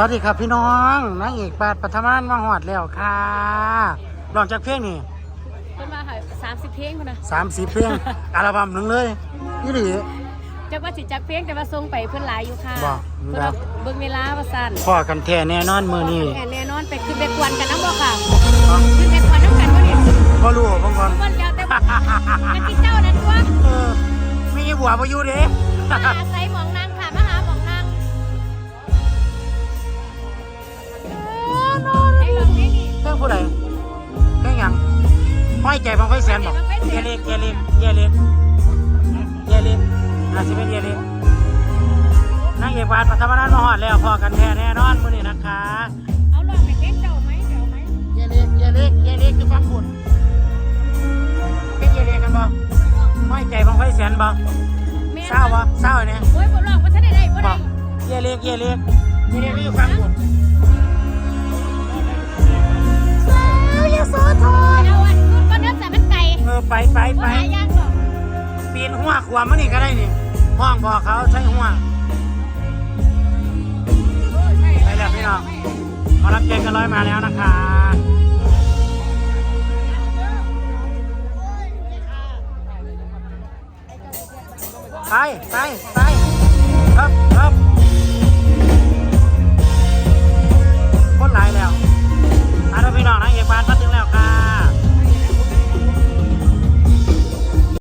สวัสดีครับพี่น้องนางเอกแปดปัทมานมาหอดแล้วค่ะลองจากเพลงนี่เพิ่นมาหายสามสิบเพลงพุ่นนะสามสี่เพลงอัลบั้มหนึ่งเลยนี่ดิจักว่าสิจักเพลงแต่ว่าส่งไปเพิ่นหลายอยู่ค่ะบ่เพิ่นเอาเบิ่งเวลาว่าซั่นพ่อกันแท้แน่นอนมือนี่แน่แน่นอนไปขึ้นไปกวนกันนำบ่ค่ะขึ้นไปกวนน้ำกันบ่นี่พอรู้บางคนเพิ่นเจ้าแต่บ่กันที่เจ้านั่นตัวเออไม่มีบัวมาอยู่เด้มาอาศัยหม ห้อยใจบางไฟแสนบอกเยเล็กเยเล็กเยเล็กเยเล็กอาสิเป็นเยเล็กนางเอกแปดปัทมานมาหอดแล้วพ่อกันแท้แน่นอนมือนี่นะคะเอาลองไปเพลงเจ้าไหมเจ้าไหมเยเล็กเยเล็กเยเล็กคือฟังคุณเป็นเยเล็กกันบ่ห้อยใจบางไฟแสนบ่แม่นเศร้าบ่เศร้าเนี่ยโอ้ยบ่ร้องบ่ทันได้ได้บ่บได้อกเยเล็กเยเล็กเยเล็กคือฟังคุณ ไปปีนหัวขวามันนี่ก็ได้นี่ห้องบอกเขาใช้หัวไปแล้วพี่น้องมารับเจนกันร้อยมาแล้วนะคะไปไปไปครับครับ